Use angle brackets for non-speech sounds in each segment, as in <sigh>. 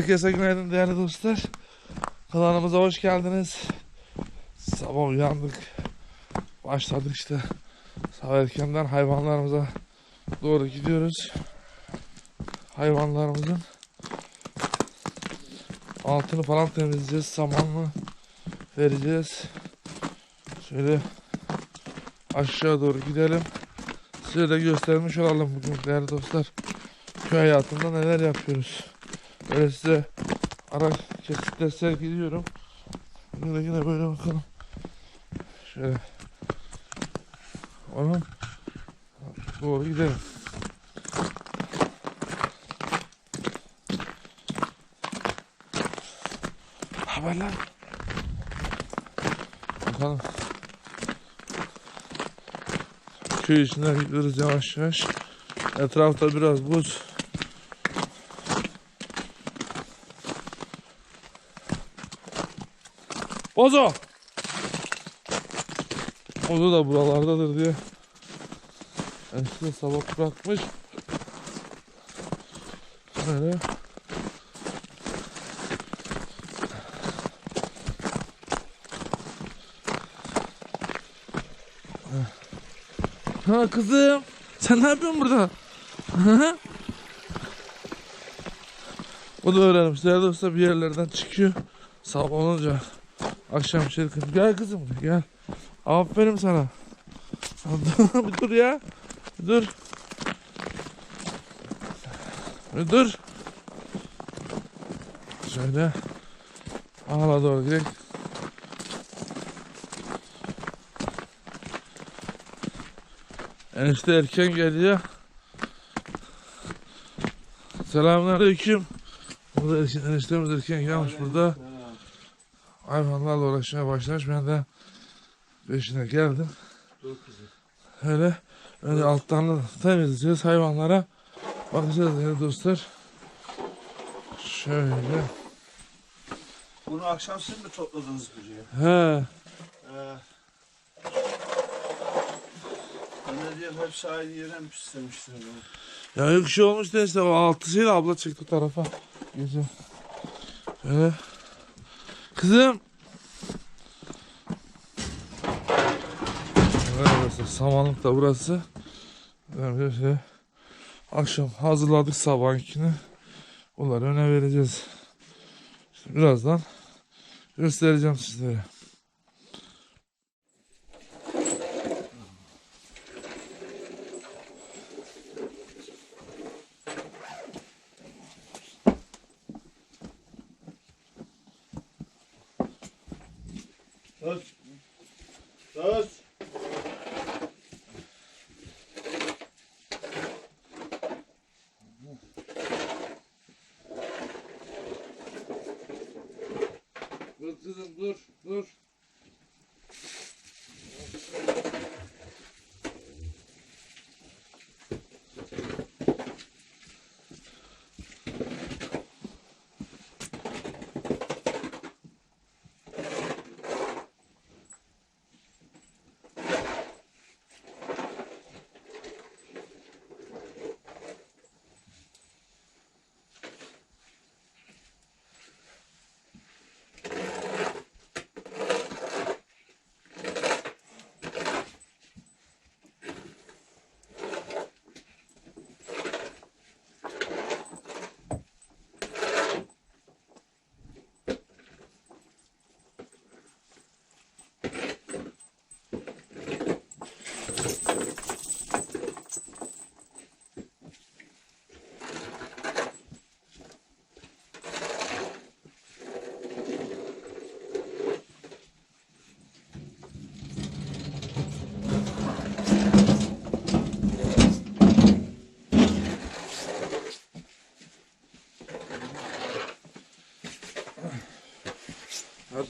Herkese günaydın değerli dostlar. Kanalımıza hoş geldiniz. Sabah uyandık. Başladık işte. Sabah erkenden hayvanlarımıza doğru gidiyoruz. Hayvanlarımızın altını falan temizleyeceğiz. Samanlı vereceğiz. Şöyle aşağı doğru gidelim. Size de göstermiş olalım bugün değerli dostlar. Köy hayatında neler yapıyoruz. Öyle size ara kesitler sergiliyorum. Yine yine böyle bakalım. Şöyle. Onun doğru gidelim. Haberler. Bakalım. Köy içinden gidiyoruz yavaş yavaş. Etrafta biraz buz. Bozo! Bozo da buralardadır diye. Enişte sabah bırakmış. Böyle. Ha kızım. Sen ne yapıyorsun burada? O da öğrenmiş. Değerli dostlar bir yerlerden çıkıyor. Sabah olunca. Akşam şirket. Gel kızım gel. Aferin sana. dur <laughs> ya. Dur. Dur. Şöyle. Ağla doğru gidelim. Enişte erken geliyor. Selamünaleyküm. Burada eniştemiz erken gelmiş burada. Hayvanlarla uğraşmaya başlamış. Ben de peşine geldim. Öyle öyle alttan da temizleyeceğiz hayvanlara. Bakacağız değerli dostlar. Şöyle. Bunu akşam siz mi topladınız buraya? He. Ee, ben de hepsi aynı yere mi istemiştir bunu? Ya yok şey olmuş da işte o altısıyla abla çıktı tarafa. Gece. Şöyle. Kızım. Burası samanlık da burası. Akşam hazırladık sabahkini. Bunları öne vereceğiz. Birazdan göstereceğim sizlere. Söz. Söz. Dur kızım dur dur.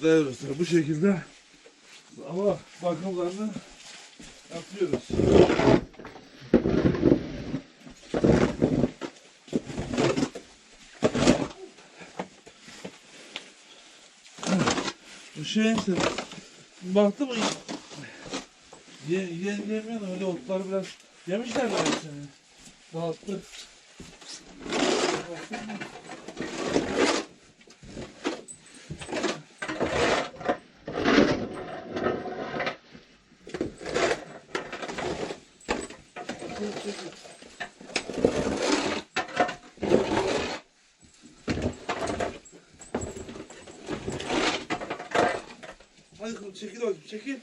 Hatta arkadaşlar bu şekilde ama bakımlarını yapıyoruz. Bu şey işte baktım ye, ye, yemiyor öyle otlar biraz yemişler mi seni? Dağıttı. Baktın mı? Hadi kızım çekil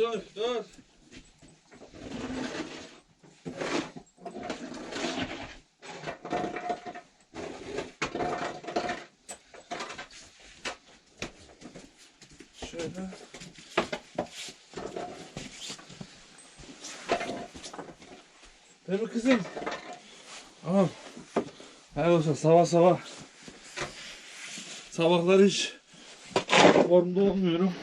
Dur, dur. Şöyle. Mi kızım? Tamam. Hayır olsun sabah sabah. Sabahları hiç formda olmuyorum.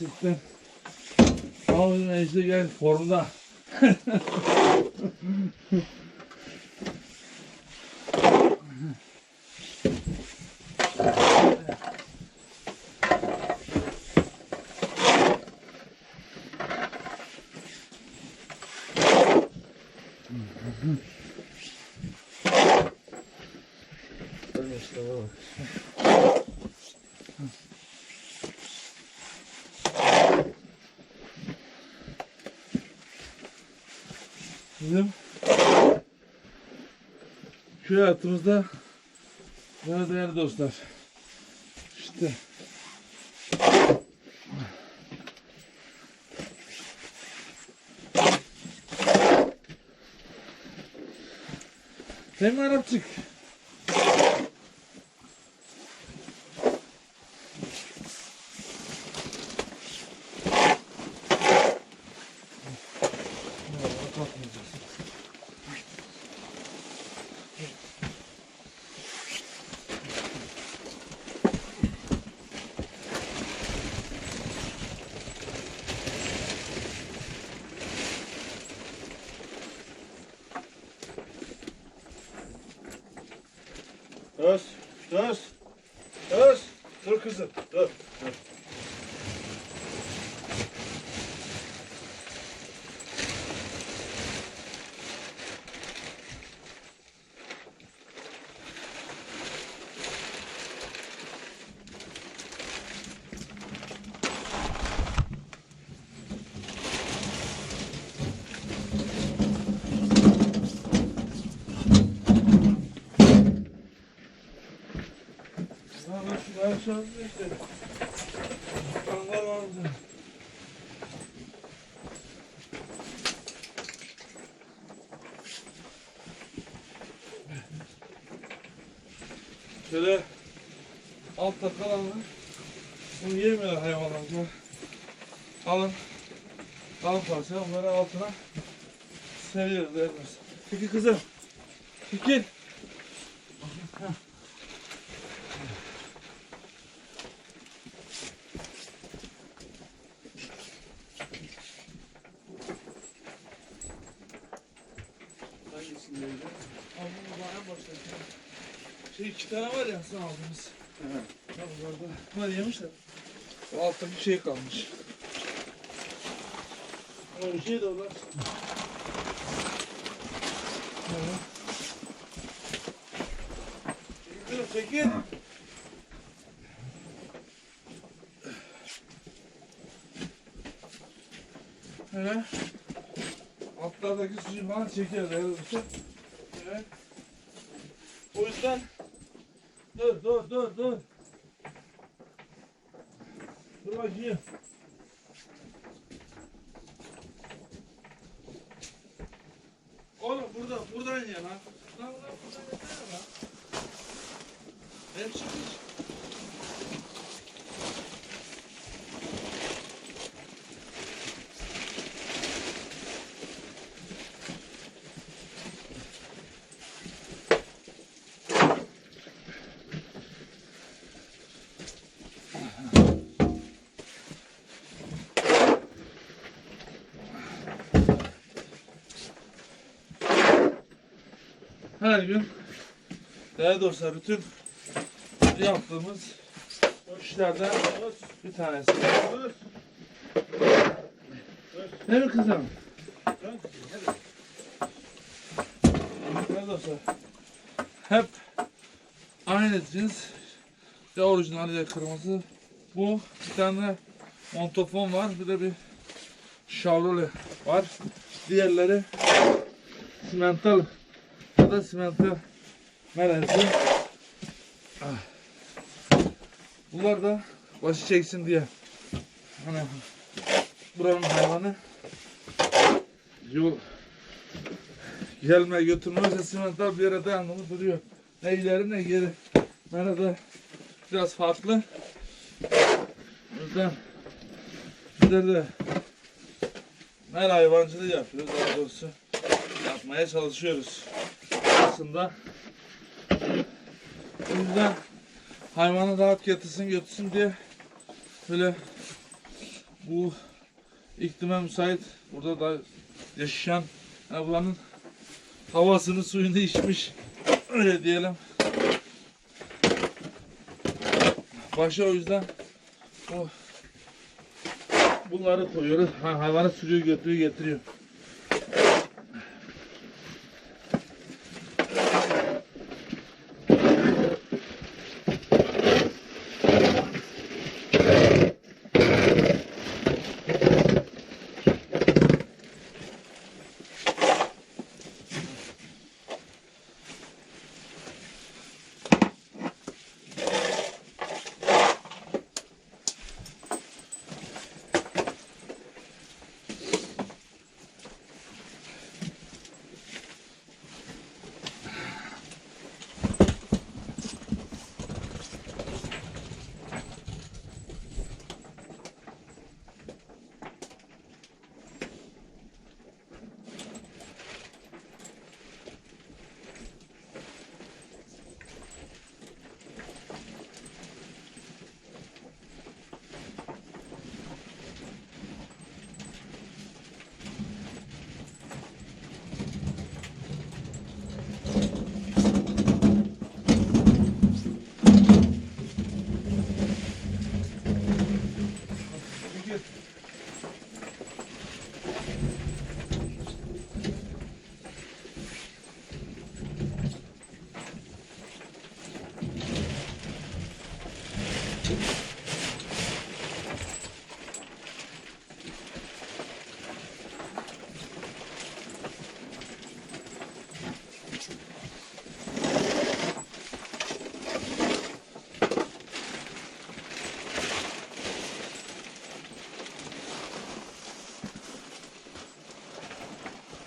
Gerçekten. İşte gel formda. <laughs> Öyle işte bak. Bizim köy hayatımızda böyle değerli dostlar. İşte mi Arapçık? Dur, dur, dur, dur kızım, dur, dur. Akşam işte. Kanlar vardı. Şöyle altta kalanı Bunu yemiyorlar hayvanlar. Alın. Alın parça. Bunları altına seriyoruz. Peki kızım. Fikir. Hangisindeydi? Abi bunu bana başlayalım. Şey iki sen aldığımız. Evet. Ya bunlarda. Bunlar yemişler. O alttaki şey kalmış. Ama bir şey de onlar. Evet. Çekil, çekil. Evet. Altlardaki suyu çekiyor. Evet. Evet. O yüzden dur dur dur dur. Dur bakayım. Oğlum burada buradan ye lan. Lan lan buradan yesene lan. Benim çıkmış. Her gün değerli dostlar bütün yaptığımız işlerden bir tanesi. Değil mi kızım? Değerli dostlar hep aynı cins ya orijinali ya kırmızı. Bu bir tane montofon var bir de bir Chevrolet var. Diğerleri simental ya da simental melezi. Ah. Bunlar da başı çeksin diye. Hani buranın hayvanı yol gelme götürmezse simental bir yere dayanımı duruyor. Ne ileri ne geri. Nerede biraz farklı. O yüzden bizler de her hayvancılığı yapıyoruz daha doğrusu yapmaya çalışıyoruz. Aslında o yüzden hayvanı rahat getirsin götürsün diye böyle bu iklime müsait burada da yaşayan yani havasını suyunu içmiş öyle diyelim. Başa o yüzden o bunları koyuyoruz. Ha, hayvanı sürüyor götürüyor getiriyor.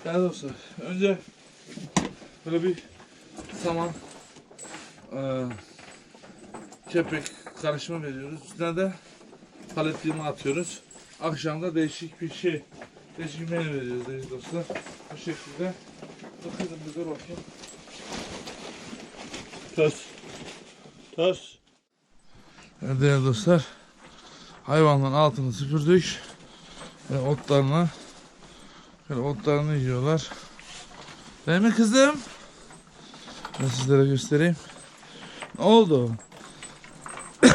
Değerli dostlar, önce böyle bir saman eee kepek karışımı veriyoruz. Üstüne de paletliğimi atıyoruz. Akşamda değişik bir şey, değişik bir menü veriyoruz değerli dostlar. Bu şekilde. Bir dur bakayım. Toz. Toz. Evet değerli dostlar. Hayvanların altını süpürdük. Ve otlarını şöyle otlarını yiyorlar. Değil mi kızım? Ben sizlere göstereyim. Ne oldu? <coughs>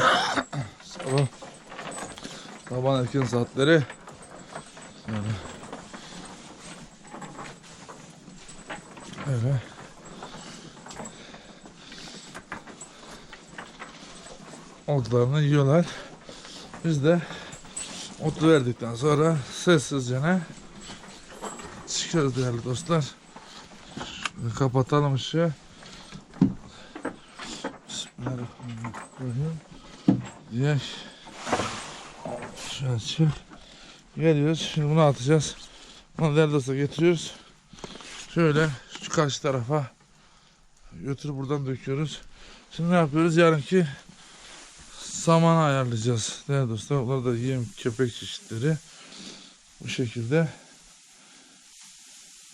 Sabah Sabah erken saatleri Şöyle Öyle Otlarını yiyorlar. Biz de otu verdikten sonra sessizce ne çıkıyoruz değerli dostlar. Kapatalım ışığı. Bismillahirrahmanirrahim. Diye şöyle çık. Geliyoruz. Şimdi bunu atacağız. Bunu değerli dostlar getiriyoruz. Şöyle şu karşı tarafa götürüp buradan döküyoruz. Şimdi ne yapıyoruz? Yarınki samanı ayarlayacağız. Değerli dostlar onlar da yem köpek çeşitleri. Bu şekilde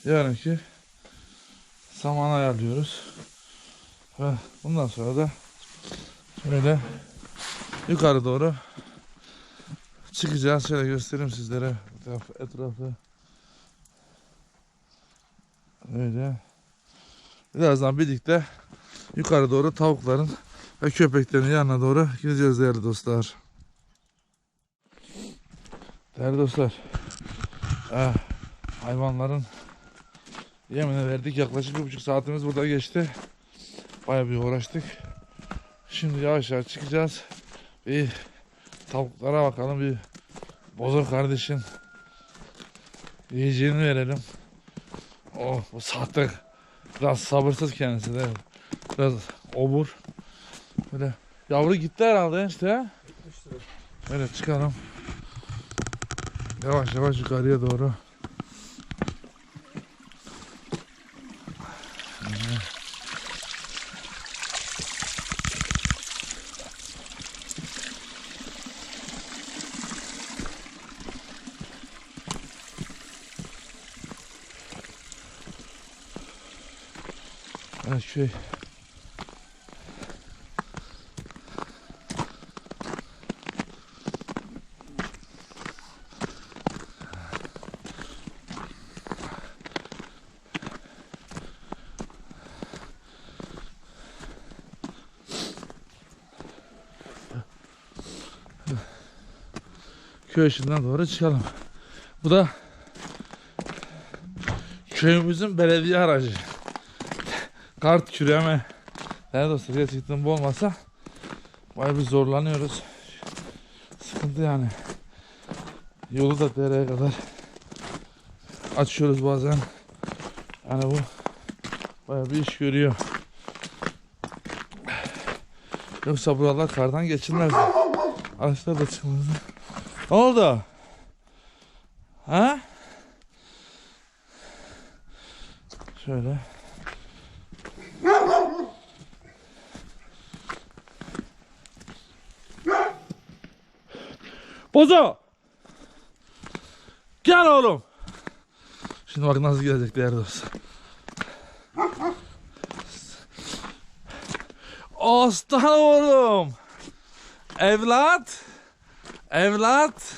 yarınki samanı ayarlıyoruz. Ve bundan sonra da şöyle yukarı doğru çıkacağız. Şöyle göstereyim sizlere etrafı. Öyle. Birazdan birlikte yukarı doğru tavukların ve köpeklerin yanına doğru gideceğiz değerli dostlar. Değerli dostlar. eh, hayvanların yemine verdik. Yaklaşık bir buçuk saatimiz burada geçti. Baya bir uğraştık. Şimdi yavaş yavaş çıkacağız. Bir tavuklara bakalım. Bir bozor kardeşin yiyeceğini verelim. Oh bu saatte biraz sabırsız kendisi de. Biraz obur. Böyle yavru gitti herhalde işte. Böyle çıkalım. Yavaş yavaş yukarıya doğru. Evet şey. Köy içinden doğru çıkalım. Bu da köyümüzün belediye aracı. Kart küreme. Nerede olsa gerçekten bu olmasa bayağı bir zorlanıyoruz. Sıkıntı yani. Yolu da dereye kadar açıyoruz bazen. Yani bu bayağı bir iş görüyor. Yoksa buralar kardan geçilmez. Ağaçlar da çıkmaz. Ne oldu? Ha? Şöyle. Bozo! Gel oğlum. Şimdi bak nasıl gelecek değerli dostlar. Aslan oğlum. Evlat. Evlat.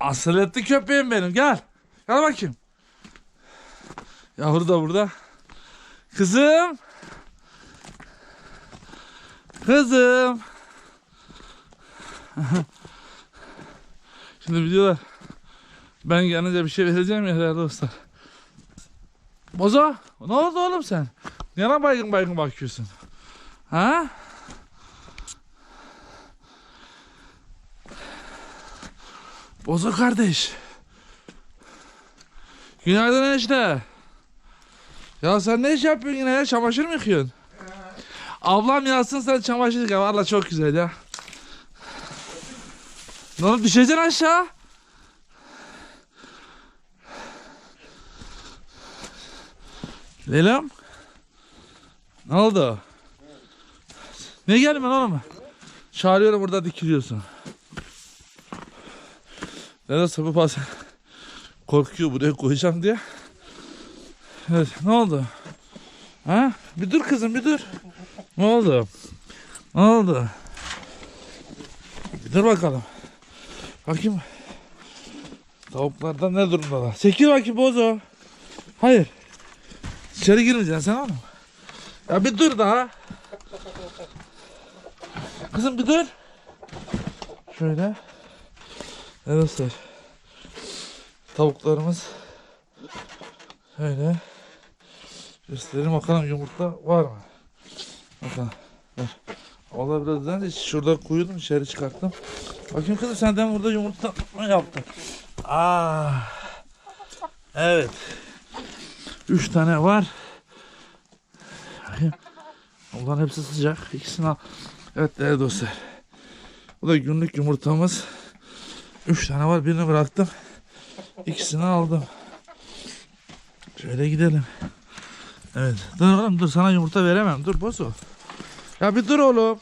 Asıletli köpeğim benim gel. Gel bakayım. Yavru da burada. Kızım. Kızım. Şimdi biliyorlar. Ben gelince bir şey vereceğim ya değerli dostlar. Bozo ne oldu oğlum sen? Yana baygın baygın bakıyorsun. Ha? Bozo kardeş. Günaydın enişte. Ya sen ne iş yapıyorsun yine ya? Çamaşır mı yıkıyorsun? Ablam yazsın sen çamaşır yıka. Valla çok güzel ya. Ne oldu düşeceksin aşağı. Leyla'm. Ne oldu? Ne geldi ben oğlum? Çağırıyorum burada dikiliyorsun. Nedense bu bazen korkuyor buraya koyacağım diye. Evet ne oldu? Ha? Bir dur kızım bir dur. Ne oldu? Ne oldu? Bir dur bakalım. Bakayım. Tavuklardan ne durumdalar? Çekil bakayım bozo. Hayır. İçeri girmeyeceksin sen oğlum. Ya bir dur daha. Kızım bir dur. Şöyle. Arkadaşlar. Tavuklarımız. Şöyle. Göstereyim bakalım yumurta var mı? Bakalım. Ver. Valla biraz şurada koyuyordum içeri çıkarttım. Bakayım kızım senden burada yumurta mı yaptın? Aa. Evet. Üç tane var. Bakayım. Onların hepsi sıcak. İkisini al. Evet değerli dostlar. Bu da günlük yumurtamız. Üç tane var. Birini bıraktım. İkisini aldım. Şöyle gidelim. Evet. Dur oğlum dur sana yumurta veremem. Dur bozu. Ya bir dur oğlum.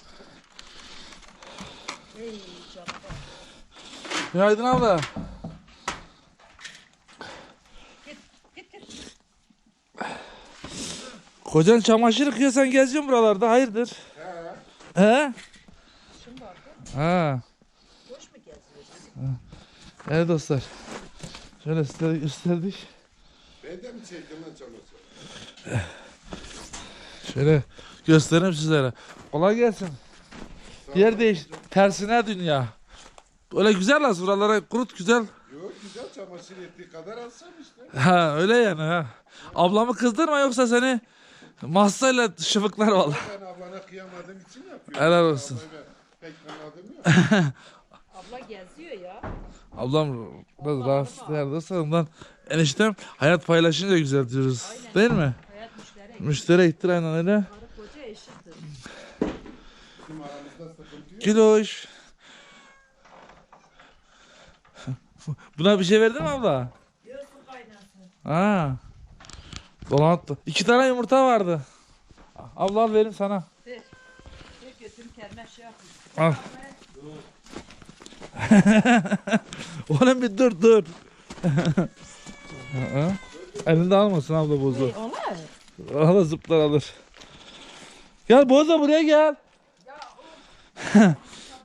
Günaydın abla. Kocan çamaşır yıkıyor sen geziyorsun buralarda hayırdır? He. He? Ha. Evet dostlar. Şöyle size gösterdik. Ben de mi çektim lan çamaşır? Şöyle göstereyim sizlere. Kolay gelsin. Yer değiş. Tersine dünya. Öyle güzel az buralara kurut güzel. Yok güzel çamaşır ettiği kadar alsam işte. Ha öyle yani ha. Ablamı kızdırma yoksa seni mahsayla şıfıklar valla. Ben ablana kıyamadığım için yapıyorum. Helal olsun. Pek tanıdım ya. <laughs> Abla geziyor ya. Ablam biraz rahatsız yerde ondan eniştem hayat paylaşınca güzel diyoruz. Değil mi? Hayat müşterek. Müşterektir aynen öyle. Karı koca eşittir. Bizim aramızda sıkıntı yok. Kiloş. Buna bir şey verdin mi abla? Diyorsun kaynasın. Ha. Dolantı. İki tane yumurta vardı. Abla al verim sana. Ver. Ver götürün kerme şey yapayım. Al. <laughs> Oğlum bir dur dur. <laughs> Elinde almasın abla bozu. Abla zıplar alır. Gel boza buraya gel. <laughs>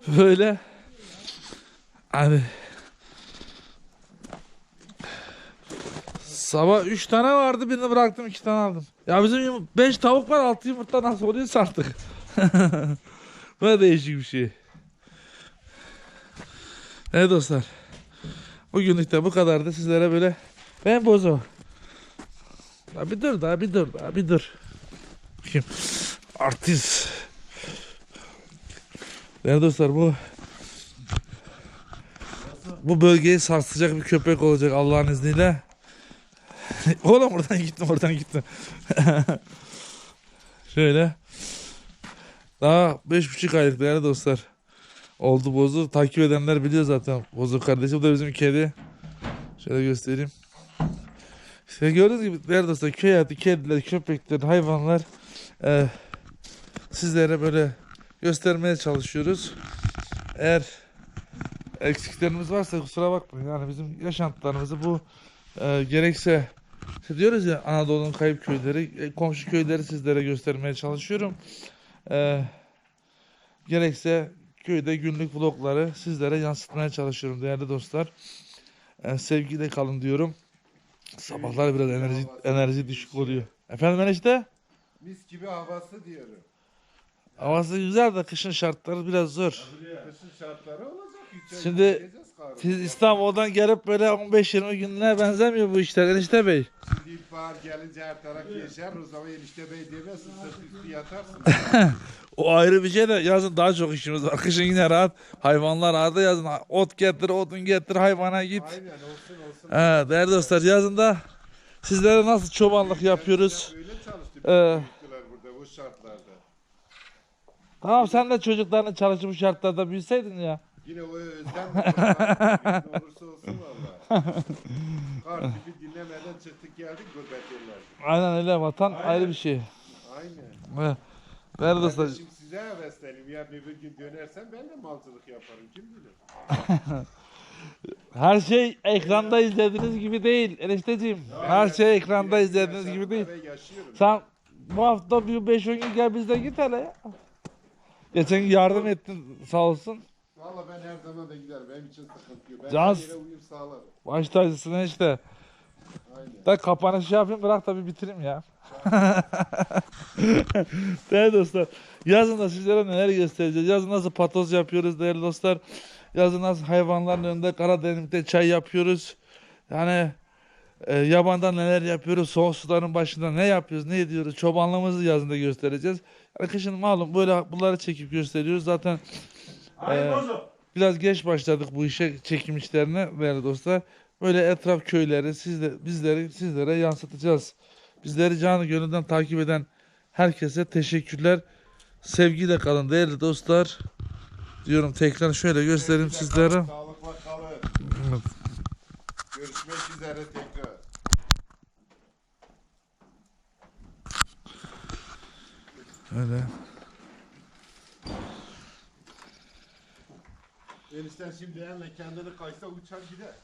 Böyle. Abi. Sabah 3 tane vardı birini bıraktım 2 tane aldım. Ya bizim 5 tavuk var 6 yumurta nasıl oluyorsa artık. Bu da değişik bir şey. Evet dostlar. Bugünlük de bu kadardı sizlere böyle. Ben bozo. Ya bir dur daha bir dur daha bir dur. Bakayım. Artist. Değerli dostlar bu bu bölgeyi sarsacak bir köpek olacak Allah'ın izniyle. <laughs> Oğlum oradan gittim oradan gittim. <laughs> Şöyle. Daha beş buçuk aylık değerli dostlar. Oldu bozu. Takip edenler biliyor zaten. Bozu kardeşim bu da bizim kedi. Şöyle göstereyim. İşte gördüğünüz gibi değerli dostlar köy hayatı kediler, köpekler, hayvanlar eee, sizlere böyle göstermeye çalışıyoruz. Eğer eksiklerimiz varsa kusura bakmayın. Yani bizim yaşantılarımızı bu eee, gerekse işte diyoruz ya Anadolu'nun kayıp köyleri, e, komşu köyleri sizlere göstermeye çalışıyorum. Eee, gerekse köyde günlük vlogları sizlere yansıtmaya çalışıyorum değerli dostlar. Eee, sevgiyle kalın diyorum. Sabahlar biraz enerji enerji düşük oluyor. Efendim enişte? Mis gibi havası diyorum. Havası güzel de kışın şartları biraz zor. Kışın şartları olacak. Şimdi Siz İstanbul'dan gelip böyle 15-20 gününe benzemiyor bu işler enişte bey. Şimdi ilkbahar gelince her taraf yeşer. O zaman enişte bey demezsin. Sırt üstü yatarsın. <laughs> O ayrı bir şey de yazın daha çok işimiz var. Kışın yine rahat. Hayvanlar rahat yazın. Ot getir, odun getir, hayvana git. Aynen olsun olsun. Ha, değerli dostlar yazın da sizlere nasıl çobanlık yapıyoruz. Öyle çalıştı. Ee. Burada bu şartlarda. Tamam sen de çocuklarını çalışıp bu şartlarda büyüseydin ya. Yine o özlem? Ne olursa olsun valla. Kar gibi dinlemeden çıktık geldik gurbet. Aynen öyle vatan ayrı bir şey. Aynen. Değerli dostlar Kardeşim size size hevesleneyim. Yarın öbür gün dönersen ben de malcılık yaparım. Kim bilir? Her şey ekranda izlediğiniz gibi değil enişteciğim. Her şey ekranda izlediğiniz gibi değil. Sen bu hafta bir 5 gün gel bizde git hele ya. Geçen yardım ettin sağ olsun. Valla ben her zaman da giderim. Benim için sıkıntı yok. Ben her yere uyum sağlarım. Baş tacısın işte. Aynen. Da kapanış şey yapayım bırak da bir bitireyim ya. <laughs> değerli dostlar. Yazın da sizlere neler göstereceğiz. Yazın nasıl patoz yapıyoruz değerli dostlar. Yazın nasıl hayvanların önünde Karadeniz'de çay yapıyoruz. Yani e, yabanda neler yapıyoruz. Soğuk suların başında ne yapıyoruz ne ediyoruz. Çobanlığımızı yazında göstereceğiz. Yani kışın malum böyle bunları çekip gösteriyoruz. Zaten Hayır Ee. Biraz geç başladık bu işe çekim işlerine değerli dostlar. Böyle etraf köyleri sizle, bizleri sizlere yansıtacağız. Bizleri canı gönülden takip eden herkese teşekkürler. Sevgiyle kalın değerli dostlar. Diyorum tekrar şöyle göstereyim sizlere. Sağlıkla kalın. Görüşmek üzere tekrar. Öyle. Enişten şimdi eline kendini kaysa uçar gider.